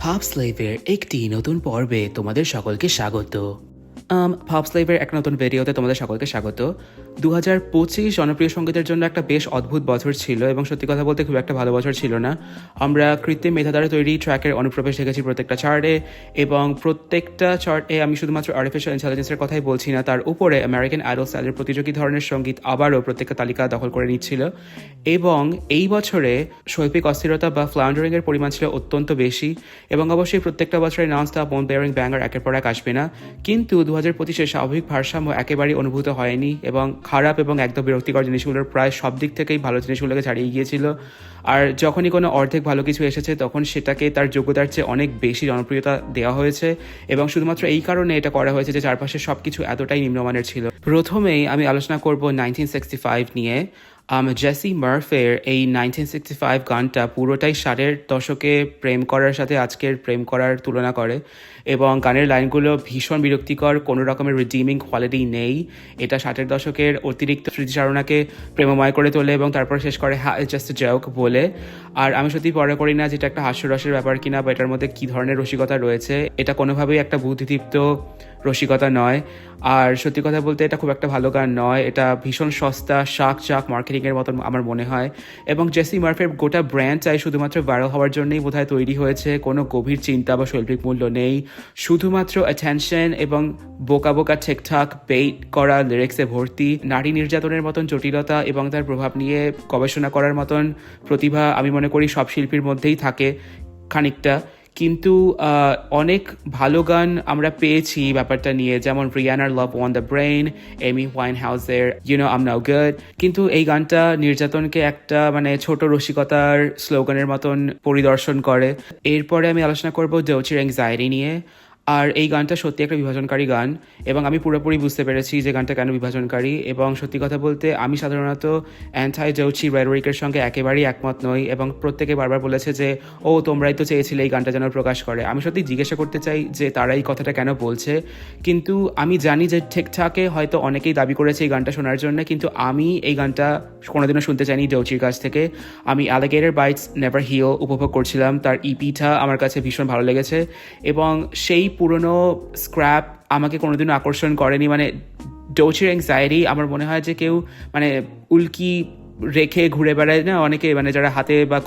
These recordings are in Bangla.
ভাব স্লেভের একটি নতুন পর্বে তোমাদের সকলকে স্বাগত। ভাব স্লেভের এক নতুন ভিডিওতে তোমাদের সকলকে স্বাগত। দু হাজার পঁচিশ জনপ্রিয় সঙ্গীতের জন্য একটা বেশ অদ্ভুত বছর ছিল এবং সত্যি কথা বলতে খুব একটা ভালো বছর ছিল না। আমরা কৃত্রিম মেধা দ্বারা তৈরি ট্র্যাকের অনুপ্রবেশ দেখেছি প্রত্যেকটা চার্টে এবং প্রত্যেকটা চার্টে আমি শুধুমাত্র আর্টিফিশিয়াল ইন্টেলিজেন্সের কথাই বলছি না, তার উপরে আমেরিকান আইডল স্টাইলের প্রতিযোগী ধরনের সংগীত আবারও প্রত্যেকটা তালিকা দখল করে নিচ্ছিল। এবং এই বছরে শৈল্পিক অস্থিরতা বা ফ্লাউন্ডারিং এর পরিমাণ ছিল অত্যন্ত বেশি এবং অবশ্যই প্রত্যেকটা বছরে non stop bone bearing banger একের পর এক আসবে না। কিন্তু দু হাজার পঁচিশে স্বাভাবিক ভারসাম্য একেবারেই অনুভূত হয়নি এবং খারাপ এবং একদম বিরক্তিকর জিনিসগুলোর প্রায় সব দিক থেকেই ভালো জিনিসগুলোকে ছাড়িয়ে গিয়েছিল। আর যখনই কোনো অর্ধেক ভালো কিছু এসেছে, তখন সেটাকে তার যোগ্যতার চেয়ে অনেক বেশি জনপ্রিয়তা দেওয়া হয়েছে এবং শুধুমাত্র এই কারণে এটা করা হয়েছে যে চারপাশে সব কিছু এতটাই নিম্নমানের ছিল। প্রথমেই আমি আলোচনা করব নাইনটিন সিক্সটি ফাইভ নিয়ে। জেসি মার্ফের এই নাইনটিন সিক্সটি ফাইভ গানটা পুরোটাই ষাটের দশকে প্রেম করার সাথে আজকের প্রেম করার তুলনা করে এবং গানের লাইনগুলো ভীষণ বিরক্তিকর, কোনো রকমের রিডিমিং কোয়ালিটি নেই। এটা ষাটের দশকের অতিরিক্ত স্মৃতিচারণাকে প্রেমময় করে তোলে এবং তারপর শেষ করে হ্যাঁ জাস্ট জেওক বলে। আর আমি সত্যি পরে করি না যেটা একটা হাস্যরসের ব্যাপার কিনা বা এটার মধ্যে কী ধরনের রসিকতা রয়েছে। এটা কোনোভাবেই একটা বুদ্ধিদীপ্ত রসিকতা নয়। আর সত্যি কথা বলতে এটা খুব একটা ভালো গান নয়। এটা ভীষণ সস্তা, শাক চাক মার্কেটিংয়ের মতন আমার মনে হয়। এবং জেসি মার্ফের গোটা ব্র্যান্ড চাই শুধুমাত্র ভাইরাল হওয়ার জন্যই বোধহয় তৈরি হয়েছে। কোনো গভীর চিন্তা বা শৈল্পিক মূল্য নেই। শুধুমাত্র অ্যাটেনশন এবং বোকা বোকা ঠিকঠাক পেইট করা লিরিক্সে ভর্তি, নারী নির্যাতনের মতন জটিলতা এবং তার প্রভাব নিয়ে গবেষণা করার মতন প্রতিভা আমি মনে করি সব শিল্পীর মধ্যেই থাকে। খানিকটা কিন্তু অনেক ভালো গান আমরা পেয়েছি ব্যাপারটা নিয়ে, যেমন রিয়ানার love on the brain Amy wine হাউসের you know I'm no good কিন্তু এই গানটা নির্যাতনকে একটা মানে ছোট রসিকতার স্লোগানের মতন পরিদর্শন করে। এরপরে আমি আলোচনা করব ডৌচির অ্যাংজাইটি নিয়ে। আর এই গানটা সত্যি একটা বিভাজনকারী গান, এবং আমি পুরোপুরি বুঝতে পেরেছি যে গানটা কেন বিভাজনকারী। এবং সত্যি কথা বলতে, আমি সাধারণত অ্যান্থাই জৌচি রেডরিকের সঙ্গে একেবারেই একমত নই, এবং প্রত্যেকে বারবার বলেছে যে, ও, তোমরাই তো চেয়েছিলে এই গানটা যেন প্রকাশ করে। আমি সত্যি জিজ্ঞাসা করতে চাই যে, তারা এই কথাটা কেন বলছে? কিন্তু আমি জানি যে, ঠিকঠাকে হয়তো অনেকেই দাবি করেছে এই গানটা শোনার জন্য, কিন্তু আমি এই গানটা কোনোদিনও শুনতে চাইনি ডৌচির কাছ থেকে। আমি অ্যালাগেটের বাইটস নেভার হিও উপভোগ করছিলাম, তার ইপিটা আমার কাছে ভীষণ ভালো লেগেছে, এবং সেই পুরনো স্ক্র্যাপ আমাকে কোনোদিনও আকর্ষণ করেনি। মানে ডোচের অ্যাংজাইটি আমার মনে হয় যে কেউ মানে উল্কি রেখে ঘুরে বেড়ায় না, অনেকে মানে যারা হাতে বা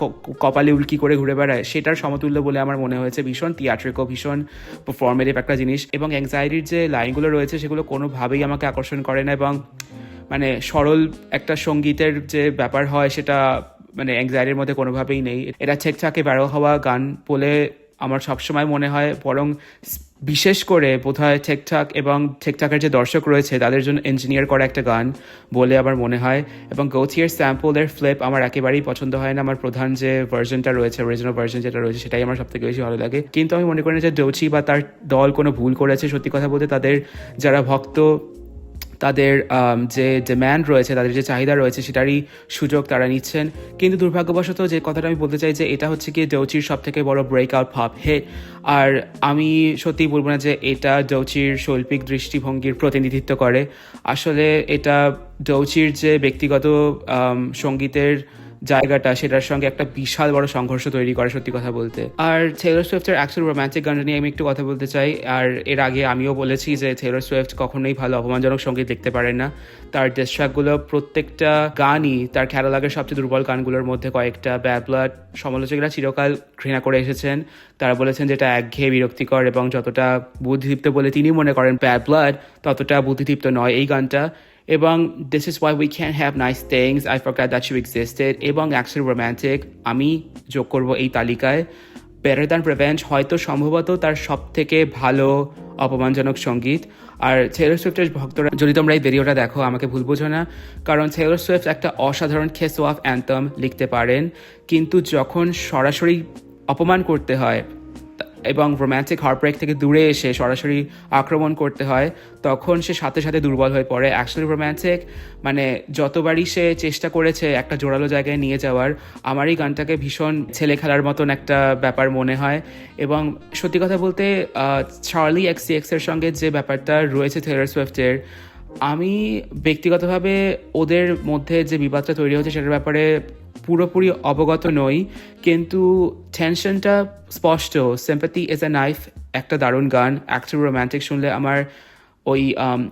কপালে উল্কি করে ঘুরে বেড়ায়, সেটার সমতুল্য বলে আমার মনে হয়েছে ভীষণ। টিয়াট্রিকো ভীষণ পারফর্মেটিভ একটা জিনিস এবং অ্যাংজাইটির যে লাইনগুলো রয়েছে সেগুলো কোনোভাবেই আমাকে আকর্ষণ করে না এবং মানে সরল একটা সঙ্গীতের যে ব্যাপার হয় সেটা মানে অ্যাংজাইটির মধ্যে কোনোভাবেই নেই। এটা ঠেকঠাকে বেরো হওয়া গান বলে আমার সবসময় মনে হয়, বরং বিশেষ করে বোধহয় ঠিকঠাক এবং ঠিকঠাকের যে দর্শক রয়েছে, তাদের জন্য ইঞ্জিনিয়ার করা একটা গান বলে আমার মনে হয়। এবং গৌথিয়ার স্যাম্পলের ফ্লিপ আমার একেবারেই পছন্দ হয় না। আমার প্রধান যে ভার্জনটা রয়েছে অরিজিনাল ভার্জন যেটা রয়েছে, সেটাই আমার সব থেকে বেশি ভালো লাগে। কিন্তু আমি মনে করি না যে ডৌচি বা তার দল কোনো ভুল করেছে। সত্যি কথা বলতে তাদের যারা ভক্ত তাদের যে ডিম্যান্ড রয়েছে, তাদের যে চাহিদা রয়েছে, সেটারই সুযোগ তারা নিচ্ছেন। কিন্তু দুর্ভাগ্যবশত যে কথাটা আমি বলতে চাই যে এটা হচ্ছে কি ডৌচির সব থেকে বড় ব্রেক আউট পপ হিট আর আমি সত্যিই বলব না যে এটা ডৌচির শৈল্পিক দৃষ্টিভঙ্গির প্রতিনিধিত্ব করে। আসলে এটা ডৌচির যে ব্যক্তিগত সঙ্গীতের জায়গাটা, সেটার সঙ্গে একটা বিশাল বড় সংঘর্ষ তৈরি করে, সত্যি কথা বলতে। আর থেলর সুইফটের অ্যাকচুয়াল রোম্যান্টিক গানটা নিয়ে আমি একটু কথা বলতে চাই। আর এর আগে আমিও বলেছি যে থেলর সুইফট কখনোই ভালো অপমানজনক সংগীত দেখতে পারেন না। তার ডিস্ট্রাকগুলো প্রত্যেকটা গানই তার খেলা খেয়ালাগের সবচেয়ে দুর্বল গানগুলোর মধ্যে কয়েকটা ব্যাড সমালোচকরা চিরকাল ঘৃণা করে এসেছেন। তারা বলেছেন যেটা একঘেয়ে বিরক্তিকর এবং যতটা বুদ্ধিদীপ্ত বলে তিনি মনে করেন ব্যাড ততটা বুদ্ধিদীপ্ত নয় এই গানটা। এবং this is why we can have nice things I forget that you existed এবং অ্যাকচুয়ালি রোম্যান্টিক আমি যোগ করব এই তালিকায়। বেটার দ্যান প্রিভেঞ্চ হয়তো সম্ভবত তার সব থেকে ভালো, অপমানজনক সংগীত। আর টেলর সুইফটের ভক্তরা, যদি তোমরা এই ভিডিওটা দেখো, আমাকে ভুল বোঝো না। কারণ টেলর সুইফট একটা অসাধারণ খেসো অফ অ্যান্থম লিখতে পারেন। কিন্তু যখন সরাসরি অপমান করতে হয় এবং রোম্যান্টিক হার্টব্রেক থেকে দূরে এসে সরাসরি আক্রমণ করতে হয়, তখন সে সাথে সাথে দুর্বল হয়ে পড়ে। অ্যাকচুয়ালি রোম্যান্টিক মানে যতবারই সে চেষ্টা করেছে একটা জোরালো জায়গায় নিয়ে যাওয়ার আমার এই গানটাকে ভীষণ ছেলে খেলার মতন একটা ব্যাপার মনে হয়। এবং সত্যি কথা বলতে চার্লি এক্স এক্সের সঙ্গে যে ব্যাপারটা রয়েছে থেলার সুইফটের আমি ব্যক্তিগতভাবে ওদের মধ্যে যে বিবাদটা তৈরি হচ্ছে সেটার ব্যাপারে পুরোপুরি অবগত নই, কিন্তু টেনশনটা স্পষ্ট। সিম্পাথি ইজ এ নাইফ একটা দারুণ গান একটা রোম্যান্টিক শুনলে আমার ওই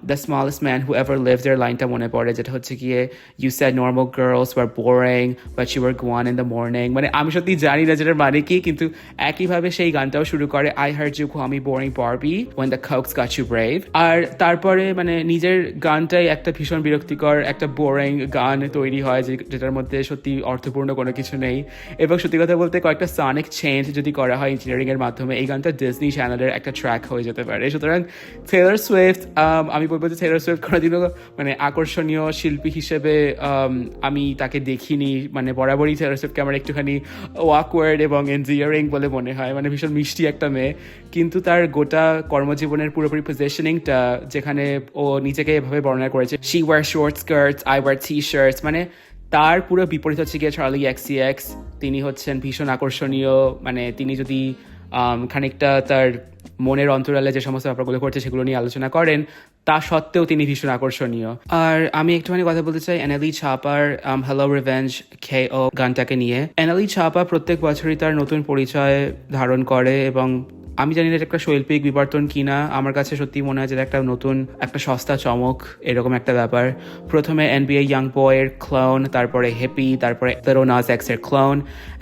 the smallest man who ever live there লাইনটা মনে পড়ে যেটা হচ্ছে গিয়ে you said normal girls were boring but you are gone in the morning মানে আমি সত্যি জানি না যেটার মানে কি, কিন্তু একইভাবে সেই গানটাও শুরু করে আই হার্ড ইউ আমি boring Barbie when the coke's got you brave আর তারপরে মানে নিজের গানটাই একটা ভীষণ বিরক্তিকর, একটা বোরিং গান তৈরি হয়, যে যেটার মধ্যে সত্যি অর্থপূর্ণ কোনো কিছু নেই। এবং সত্যি কথা বলতে কয়েকটা সনিক চেঞ্জ যদি করা হয় ইঞ্জিনিয়ারিংয়ের মাধ্যমে, এই গানটা ডিজনি চ্যানেলের একটা ট্র্যাক হয়ে যেতে পারে। সুতরাং টেলর সুইফট আমি বলব যে টেলর সুইফট কোনোদিনও মানে আকর্ষণীয় শিল্পী হিসেবে um, আমি তাকে দেখিনি। মানে বরাবরই টেলর সুইফটকে আমার একটুখানি ওয়াকওয়ার্ড এবং এনজিয়ারিং বলে মনে হয়। মানে ভীষণ মিষ্টি একটা মেয়ে। কিন্তু তার গোটা কর্মজীবনের পুরোপুরি পজিশনিংটা যেখানে ও নিজেকে এভাবে বর্ণনা করেছে she wore short skirts I wore T shirts মানে তার পুরো বিপরীত হচ্ছে গিয়ে চার্লি এক্সি এক্স তিনি হচ্ছেন ভীষণ আকর্ষণীয়। মানে তিনি যদি আম, খানিকটা তার মনের অন্তরালে যে সমস্ত ব্যাপারগুলো করছে সেগুলো নিয়ে আলোচনা করেন, তা সত্ত্বেও তিনি ভীষণ আকর্ষণীয়। আর আমি একটুখানি কথা বলতে চাই এনালি ছাপার হ্যালো রিভেঞ্জ খে ও গানটাকে নিয়ে। এনালি ছাপা প্রত্যেক বছরই তার নতুন পরিচয় ধারণ করে এবং আমি জানি না এটা একটা শৈল্পিক বিবর্তন কিনা আমার কাছে সত্যি মনে হয় যে একটা নতুন, একটা সস্তা চমক, এরকম একটা ব্যাপার। প্রথমে এনবিএ ইয়াং বয়ের ক্লাউন তারপরে হেপি তারপরে তেরোনাজ এক্সের ক্লাউন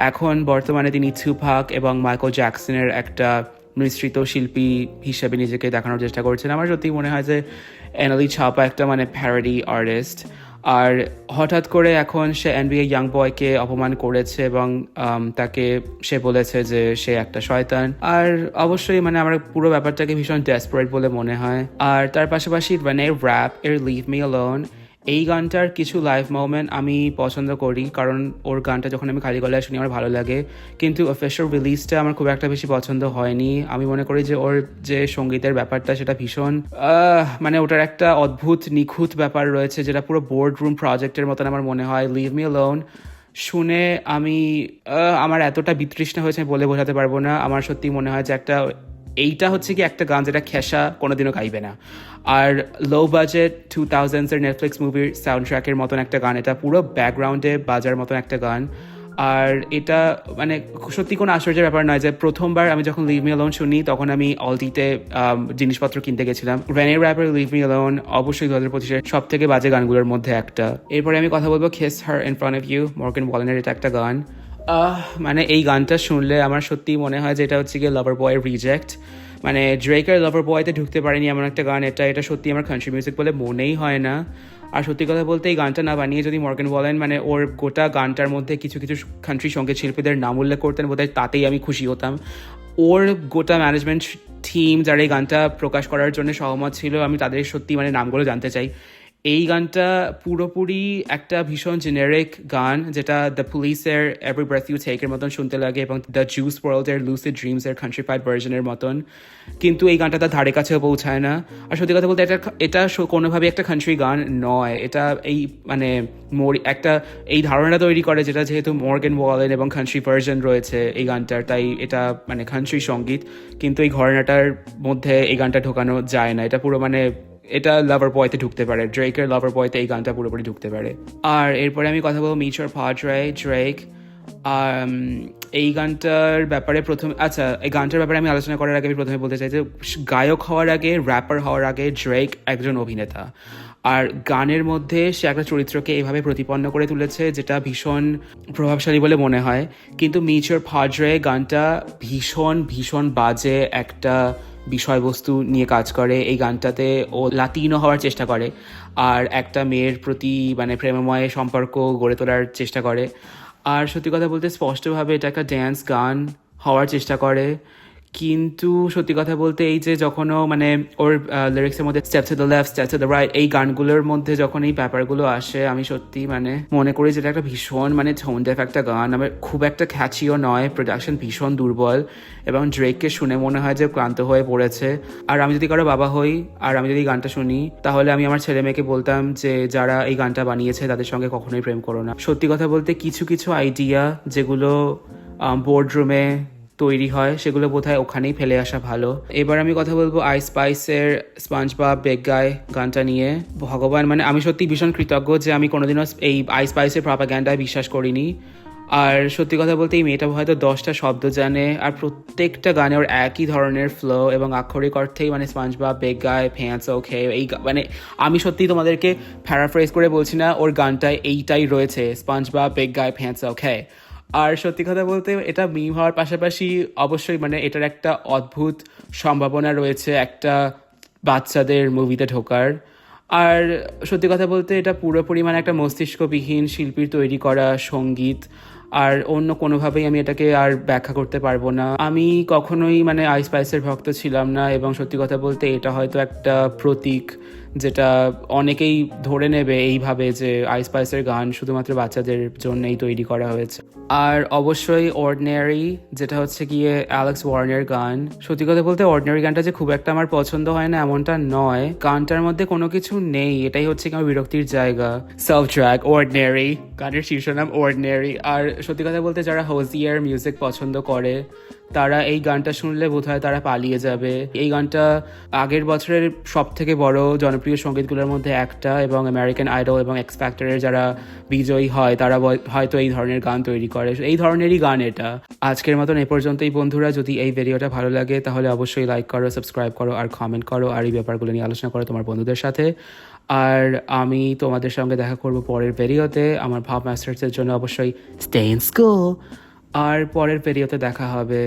এখন বর্তমানে তিনি থুপাক এবং মাইকেল জ্যাকসনের একটা মিশ্রিত শিল্পী হিসেবে নিজেকে দেখানোর চেষ্টা করছেন। আমার সত্যি মনে হয় যে এনালি ছাপা একটা মানে প্যারাডি আর্টিস্ট আর হঠাৎ করে এখন সে এনবিএ ইয়াং বয়কে অপমান করেছে এবং তাকে সে বলেছে যে সে একটা শয়তান। আর অবশ্যই মানে আমার পুরো ব্যাপারটাকে ভীষণ ডেসপারেট বলে মনে হয়। আর তার পাশাপাশি মানে র্যাপ এর লিভ মি অ্যালোন এই গানটার কিছু লাইভ মোমেন্ট আমি পছন্দ করি, কারণ ওর গানটা যখন আমি খালি গলায় শুনি আমার ভালো লাগে। কিন্তু অফিসিয়াল রিলিজটা আমার খুব একটা বেশি পছন্দ হয়নি। আমি মনে করি যে ওর যে সঙ্গীতের ব্যাপারটা সেটা ভীষণ মানে ওটার একটা অদ্ভুত, নিখুঁত ব্যাপার রয়েছে, যেটা পুরো বোর্ড রুম প্রজেক্টের মতন আমার মনে হয়। লিভ মি অ্যালোন শুনে আমি আমার এতটা বিতৃষ্ণা হয়েছে বলে বোঝাতে পারব না। আমার সত্যি মনে হয় যে একটা এইটা হচ্ছে কি একটা গান যেটা খেসা কোনোদিনও গাইবে না। আর লো বাজেট টু থাউজেন্ডসের নেটফ্লিক্স মুভির সাউন্ড ট্র্যাকের মতন একটা গান, এটা পুরো ব্যাকগ্রাউন্ডে বাজার মতন একটা গান। আর এটা মানে সত্যি কোনো আশ্চর্যের ব্যাপার নয় যে প্রথমবার আমি যখন লিভ মি অ্যালোন শুনি, তখন আমি অলটিতে জিনিসপত্র কিনতে গেছিলাম। রেনের র্যাপের লিভ মি অ্যালোন অবশ্যই দু হাজার পঁচিশের সব থেকে বাজে গানগুলোর মধ্যে একটা। এরপরে আমি কথা বলব খেস her in front of you Morgan ওয়ালেনের এটা একটা গান। মানে এই গানটা শুনলে আমার সত্যি মনে হয় যে এটা হচ্ছে গিয়ে লাভার বয়ের রিজেক্ট মানে ড্রেকের লাভার বয়তে ঢুকতে পারিনি এমন একটা গান, এটা এটা সত্যি আমার কান্ট্রি মিউজিক বলে মনেই হয় না। আর সত্যি কথা বলতে এই গানটা না বানিয়ে যদি মর্গান বলেন মানে ওর গোটা গানটার মধ্যে কিছু কিছু কান্ট্রি সংগীত শিল্পীদের নাম উল্লেখ করতেন বোধহয় তাতেই আমি খুশি হতাম। ওর গোটা ম্যানেজমেন্ট টিম যারা এই গানটা প্রকাশ করার জন্য সহমত ছিল, আমি তাদের সত্যি মানে নামগুলো জানতে চাই। এই গানটা পুরোপুরি একটা ভীষণ জেনারিক গান, যেটা দ্য পুলিশের এভরি ব্রেথ ইউ টেকের মতন শুনতে লাগে এবং দ্য জুস ওয়ার্ল্ডের লুসিড ড্রিমসের কান্ট্রিফাইড ভার্জনের মতন। কিন্তু এই গানটা তার ধারে কাছেও পৌঁছায় না। আর সত্যি কথা বলতে এটা এটা কোনোভাবে একটা কান্ট্রি গান নয়। এটা এই মানে মোর একটা এই ধারণা তৈরি করে যেটা যেহেতু মর্গেন ওয়ালেন এবং কান্ট্রি ভার্জন রয়েছে এই গানটার, তাই এটা মানে কান্ট্রি সংগীত। কিন্তু এই ঘরানাটার মধ্যে এই গানটা ঢোকানো যায় না। এটা পুরো মানে এটা লাভার বয়তে ঢুকতে পারে ড্রেকের লাভার বয়তে এই গানটা পুরোপুরি ঢুকতে পারে। আর এরপরে আমি কথা বলব মিচর পাড্রাই ড্রেক এই গানটার ব্যাপারে প্রথম আচ্ছা এই গানটার ব্যাপারে আমি আলোচনা করার আগে আমি প্রথমে বলতে চাই যে, গায়ক হওয়ার আগে র্যাপার হওয়ার আগে ড্রেক একজন অভিনেতা। আর গানের মধ্যে সে একটা চরিত্রকে এইভাবে প্রতিপন্ন করে তুলেছে, যেটা ভীষণ প্রভাবশালী বলে মনে হয়। কিন্তু মিচর ফাড্রে গানটা ভীষণ ভীষণ বাজে একটা বিষয়বস্তু নিয়ে কাজ করে। এই গানটাতে ও লাতিনো হওয়ার চেষ্টা করে আর একটা মেয়ের প্রতি মানে প্রেমময় সম্পর্ক গড়ে তোলার চেষ্টা করে। আর সত্যি কথা বলতে স্পষ্টভাবে এটা একটা ড্যান্স গান হওয়ার চেষ্টা করে। কিন্তু সত্যি কথা বলতে এই যে যখনও মানে ওর লিরিক্সের মধ্যে step to the left step to the right এই গানগুলোর মধ্যে যখন এই ব্যাপারগুলো আসে, আমি সত্যি মানে মনে করি যেটা একটা ভীষণ মানে টোন ডেফ একটা গান। আমার খুব একটা খ্যাচিও নয় প্রোডাকশন ভীষণ দুর্বল এবং ড্রেককে শুনে মনে হয় যে ক্লান্ত হয়ে পড়েছে। আর আমি যদি কারও বাবা হই আর আমি যদি গানটা শুনি, তাহলে আমি আমার ছেলে মেয়েকে বলতাম যে যারা এই গানটা বানিয়েছে তাদের সঙ্গে কখনোই প্রেম করো না। সত্যি কথা বলতে কিছু কিছু আইডিয়া যেগুলো বোর্ড রুমে তৈরি হয়, সেগুলো বোধহয় ওখানেই ফেলে আসা ভালো। এবার আমি কথা বলব আই স্পাইসের স্পঞ্জ বা বেগ গায় গানটা নিয়ে। ভগবান মানে আমি সত্যি ভীষণ কৃতজ্ঞ যে আমি কোনোদিনও এই আই স্পাইসের প্রপাগ্যান্ডায় বিশ্বাস করিনি। আর সত্যি কথা বলতে এই মেয়েটা হয়তো দশটা শব্দ জানে, আর প্রত্যেকটা গানে ওর একই ধরনের ফ্লো এবং আক্ষরিক অর্থেই মানে স্পঞ্জ বা বেগ গায় ফ্যান্স ওকে এই মানে আমি সত্যি তোমাদেরকে প্যারাফ্রেজ করে বলছি না, ওর গানটায় এইটাই রয়েছে স্পঞ্জ বা বেগ গায় ফ্যান্স ওকে আর সত্যি কথা বলতে এটা মিম হওয়ার পাশাপাশি অবশ্যই মানে এটার একটা অদ্ভুত সম্ভাবনা রয়েছে একটা বাচ্চাদের মুভিতে ঢোকার। আর সত্যি কথা বলতে এটা পুরোপুরি মানে একটা মস্তিষ্কবিহীন শিল্পীর তৈরি করা সংগীত। আর অন্য কোনোভাবেই আমি এটাকে আর ব্যাখ্যা করতে পারব না। আমি কখনোই মানে আইস স্পাইসের ভক্ত ছিলাম না এবং সত্যি কথা বলতে এটা হয়তো একটা প্রতীক। যেটা অনেকেই ধরে নেবে এইভাবে যে আই স্পাইসের গান শুধুমাত্র বাচ্চাদের জন্যই তৈরি করা হয়েছে। আর অবশ্যই অর্ডিনারি যেটা হচ্ছে গিয়ে অ্যালেক্স ওয়ার্নের গান। সত্যি কথা বলতে অর্ডিনারি গানটা যে খুব একটা আমার পছন্দ হয় না, এমনটা নয়। গানটার মধ্যে কোনো কিছু নেই, এটাই হচ্ছে কি আমার বিরক্তির জায়গা। সেলফ ট্র্যাক অর্ডিনারি গানের শীর্ষ নাম অর্ডিনারি আর সত্যি কথা বলতে যারা হোজিয়ার মিউজিক পছন্দ করে তারা এই গানটা শুনলে বোধহয় তারা পালিয়ে যাবে। এই গানটা আগের বছরের সব থেকে বড় জনপ্রিয় সঙ্গীতগুলোর মধ্যে একটা এবং আমেরিকান আইডল এবং এক্স ফ্যাক্টরের যারা বিজয়ী হয়, তারা হয়তো এই ধরনের গান তৈরি করে। এই ধরনেরই গান এটা। আজকের মতন এ পর্যন্তই বন্ধুরা। যদি এই ভিডিওটা ভালো লাগে, তাহলে অবশ্যই লাইক করো সাবস্ক্রাইব করো আর কমেন্ট করো আর এই ব্যাপারগুলো নিয়ে আলোচনা করো তোমার বন্ধুদের সাথে। আর আমি তোমাদের সঙ্গে দেখা করব পরের ভিডিওতে। আমার ভাব মাস্টার্সের জন্য অবশ্যই স্টে ইন স্কুল আর পরের পেরিয়তে দেখা হবে।